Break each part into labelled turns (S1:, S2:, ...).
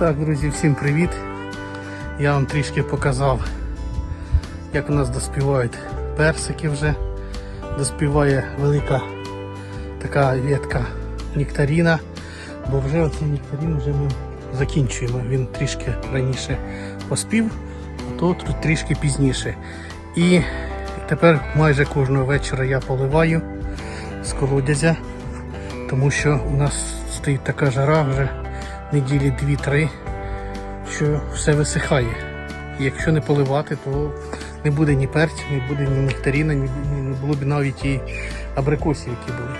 S1: Так, друзі, всім привіт. Я вам трішки показав, як у нас доспівають персики вже. Доспіває велика така ветка нектаріна, бо вже оцей нектарін вже ми закінчуємо. Він трішки раніше поспів, а то тр- трішки пізніше. І тепер майже кожного вечора я поливаю з колодязя, тому що у нас стоїть така жара вже неділі 2-3, що все висихає. І якщо не поливати, то не буде ні перцю, не буде ні нектаріна, ні, не було б навіть і абрикосів, які були.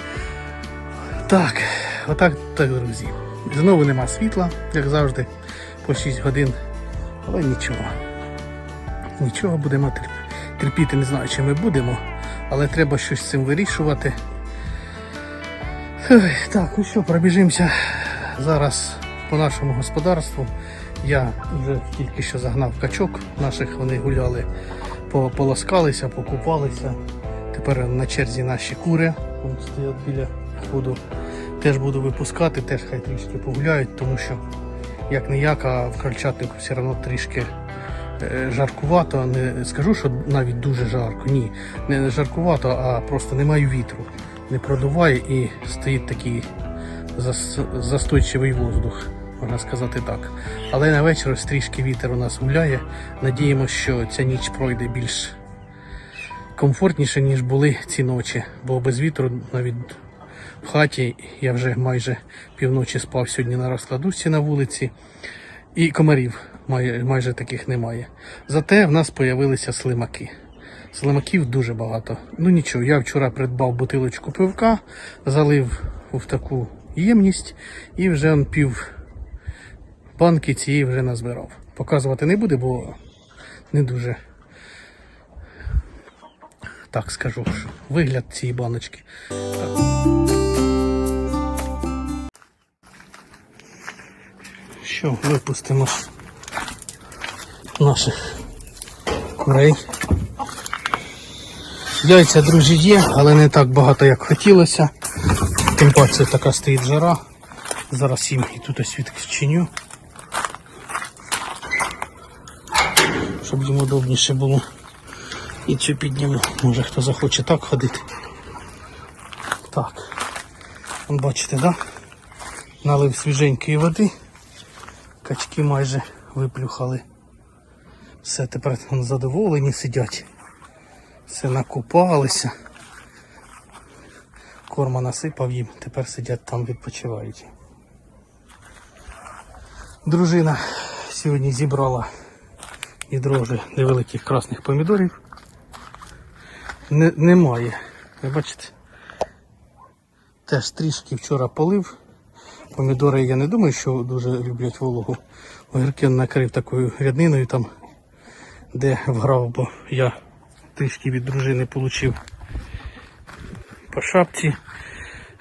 S1: Так, отак, так, друзі. Знову нема світла, як завжди, по 6 годин. Але нічого. Нічого будемо терпіти, не знаю, чи ми будемо, але треба щось з цим вирішувати. Так, ну що, пробіжимося зараз по нашому господарству. Я вже тільки що загнав качок наших, вони гуляли, по- полоскалися, покупалися. Тепер на черзі наші кури вон стоять біля входу. Теж буду випускати, теж хай трішки погуляють, тому що як не як, а в крольчатнику все одно трішки е, жаркувато. Не скажу, що навіть дуже жарко. Ні, не жаркувато, а просто немає вітру. Не продуває і стоїть такий застойчивий воздух, можна сказати так. Але на вечір ось трішки вітер у нас гуляє. Надіємося, що ця ніч пройде більш комфортніше, ніж були ці ночі, бо без вітру навіть в хаті я вже майже півночі спав сьогодні на розкладушці на вулиці, і комарів май- майже таких немає. Зате в нас з'явилися слимаки. Слимаків дуже багато. Ну нічого, я вчора придбав бутилочку пивка, залив в таку ємність і вже пів банки цієї вже назбирав. Показувати не буде, бо не дуже так скажу, що вигляд цієї баночки. Що, випустимо наших курей. Яйця, друзі, є, але не так багато, як хотілося. Тим паче така стоїть жара. Зараз їм і тут ось відчиню. Їм удобніше було. І цю підніму. Може хто захоче так ходити. Так. Бачите, да? Налив свіженької води. Качки майже виплюхали. Все, тепер вон задоволені сидять. Все накупалися. Корма насипав їм, тепер сидять там відпочивають. Дружина сьогодні зібрала відро вже невеликих красних помідорів. Не, немає. Ви бачите? Теж трішки вчора полив. Помідори я не думаю, що дуже люблять вологу. Огірки накрив такою рядниною там, де вграв, бо я трішки від дружини отримав по шапці.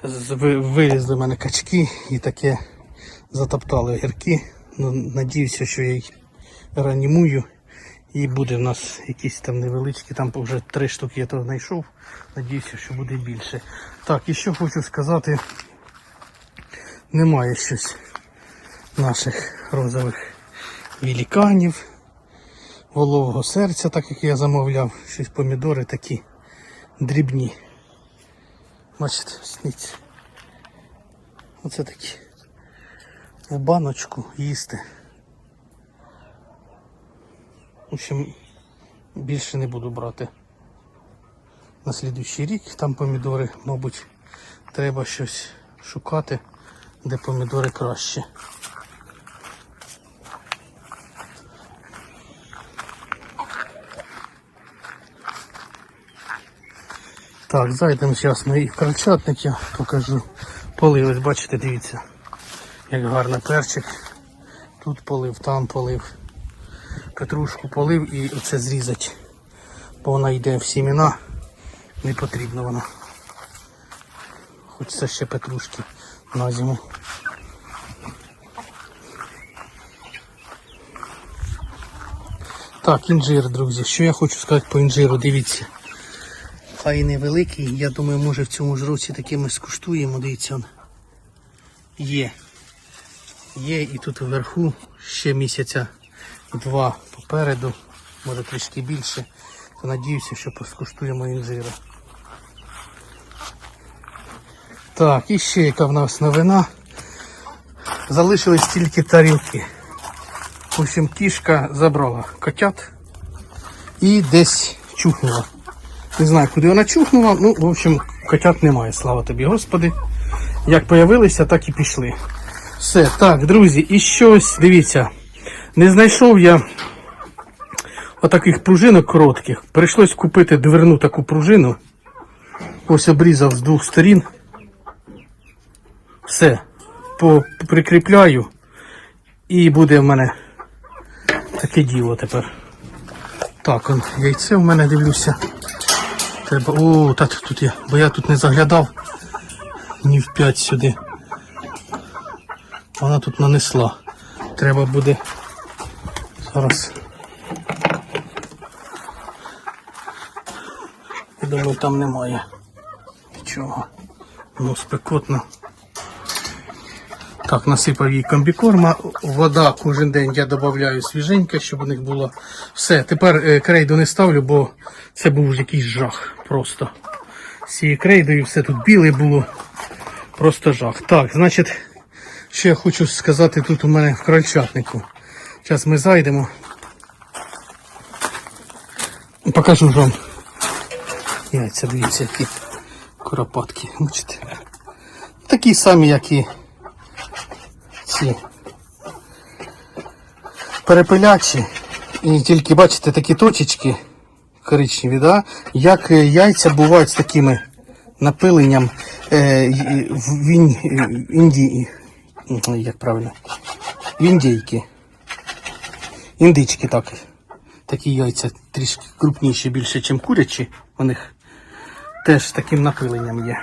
S1: Вилізли в мене качки і таке затоптали огірки. Ну, надіюся, що я їх реанімую. І буде в нас якісь там невеличкі, там вже три штуки я то знайшов. Надіюся, що буде більше. Так, і що хочу сказати, немає щось наших розових великанів, волового серця, так як я замовляв. Щось помідори такі дрібні. Бачите, сніться. Оце такі. В баночку їсти. В общем, більше не буду брати. На слідуючий рік там помідори, мабуть, треба щось шукати, де помідори краще. Так, зайдемо зараз на їх крольчатник, я покажу. Полив, ось бачите, дивіться, як гарно перчик. Тут полив, там полив. Петрушку полив і оце зрізать. Бо вона йде в сімена. Не потрібно вона. Хочеться ще петрушки на зиму. Так, інжир, друзі. Що я хочу сказати по інжиру, дивіться. Хай невеликий, я думаю, може в цьому ж році таки ми скуштуємо, дивіться. он. Є. є і тут вверху ще місяця два попереду, може трішки більше. То надіюся, що поскуштуємо інжира. Так, і ще яка в нас новина. Залишились тільки тарілки. В общем, кішка забрала котят і десь чухнула. Не знаю, куди вона чухнула. Ну, в общем, котят немає, слава тобі, Господи. Як появилися, так і пішли. Все, так, друзі, і щось, дивіться. Не знайшов я отаких пружинок коротких. Прийшлось купити дверну таку пружину. Ось обрізав з двох сторін. Все. Прикріпляю. І буде в мене таке діло тепер. Так, он, яйце в мене дивлюся. Треба. О, та тут є. Бо я тут не заглядав. Ні в п'ять сюди. Вона тут нанесла. Треба буде зараз. Думаю, там немає нічого. Ну, спекотно. Так, насипав їй комбікорма. Вода кожен день я додаю свіженька, щоб у них було все. Тепер е, крейду не ставлю, бо це був якийсь жах просто. З цією крейдою все тут біле було. Просто жах. Так, значить, що я хочу сказати тут у мене в крольчатнику. Зараз ми зайдемо. Покажу вам. Яйця, дивіться, які куропатки. Бачите? Такі самі, як і ці перепилячі. І тільки бачите такі точечки коричневі, да? як е, яйця бувають з такими напиленням е, в е, індії. Як правильно? В індійки. Індички так. Такі яйця трішки крупніші більше, ніж курячі. У них теж з таким напиленням є.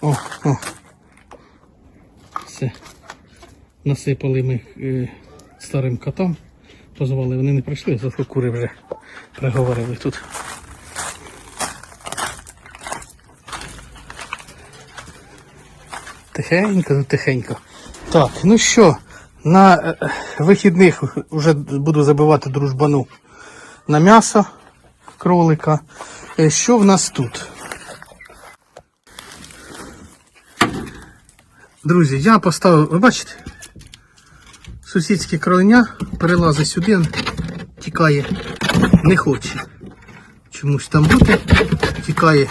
S1: О, о. Все. Насипали ми е, старим котам. Позвали, вони не прийшли, зато кури вже приговорили тут. Тихенько, ну тихенько. Так, ну що, на е, вихідних вже буду забивати дружбану на м'ясо кролика. Е, Що в нас тут? Друзі, я поставив, ви бачите? Сусідське кроленя перелазить сюди, тікає, не хоче. Чомусь там бути, тікає.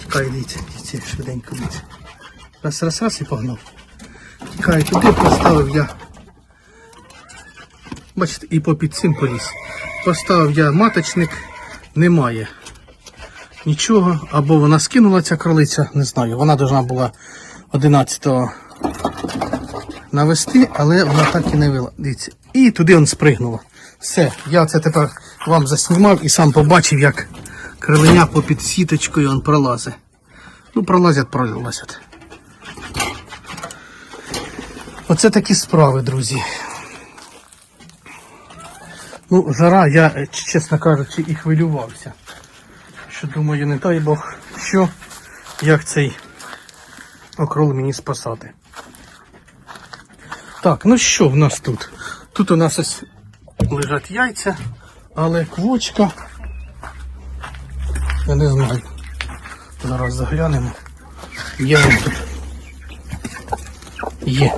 S1: Тікає, дивіться, дивіться, швиденько дивіться. Раз, раз, раз і погнав. Тікає туди, поставив я. Бачите, і попід цим поліз. Поставив я маточник, немає нічого. Або вона скинула ця кролиця, не знаю. Вона должна була 11-го навести, але вона так і не вила. Дивіться. І туди он спригнула. Все, я це тепер вам заснімав і сам побачив, як крилення попід сіточкою он пролазить. Ну, пролазять, пролазять. Оце такі справи, друзі. Ну, жара, я, е, чесно кажучи, і хвилювався. Що думаю, не дай Бог, що, як цей окрол мені спасати. Так, ну що в нас тут? Тут у нас ось лежать яйця, але квочка. Я не знаю. Зараз заглянемо. Є тут. Є.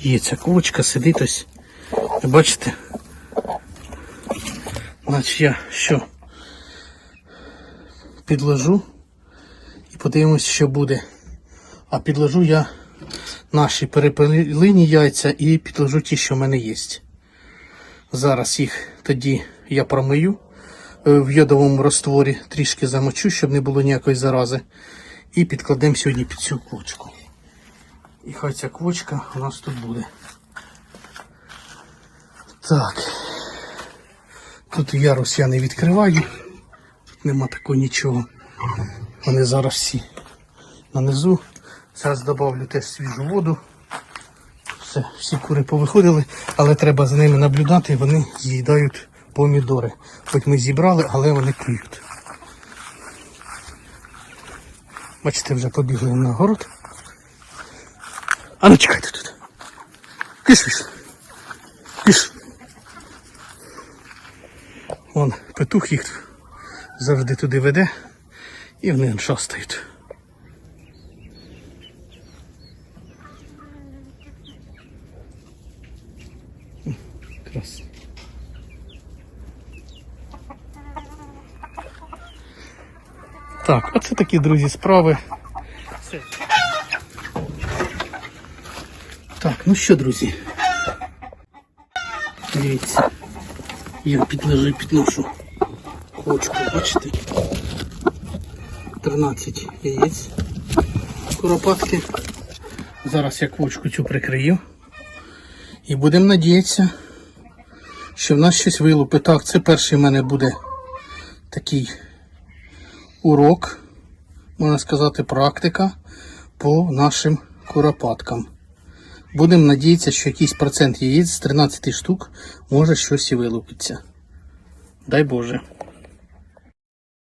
S1: Є ця квочка, сидить ось. Бачите? Значить я що? Підложу і подивимось, що буде. А підложу я наші перепелині яйця і підложу ті, що в мене є. Зараз їх тоді я промию е, в йодовому ростворі, трішки замочу, щоб не було ніякої зарази. І підкладемо сьогодні під цю квочку. І хай ця квочка у нас тут буде. Так. Тут ярус я не відкриваю. Тут нема такого нічого. Вони зараз всі нанизу. Зараз додавлю теж свіжу воду. Все, всі кури повиходили, але треба за ними наблюдати, вони з'їдають помідори. Хоч ми зібрали, але вони клюють. Бачите, вже побігли на город. А ну тут. Пішли. Пішли. Вон петух їх завжди туди веде і вони он шастають. Крас. Так, оце такі, друзі, справи. Так, ну що, друзі? Дивіться. Я підлежу, підношу кочку, бачите? 13 яєць куропатки. Зараз я квочку цю прикрию. І будемо надіятися, що в нас щось вилупить. Так, це перший в мене буде такий урок, можна сказати, практика по нашим куропаткам. Будемо надіятися, що якийсь процент яєць з 13 штук може щось і вилупиться. Дай Боже.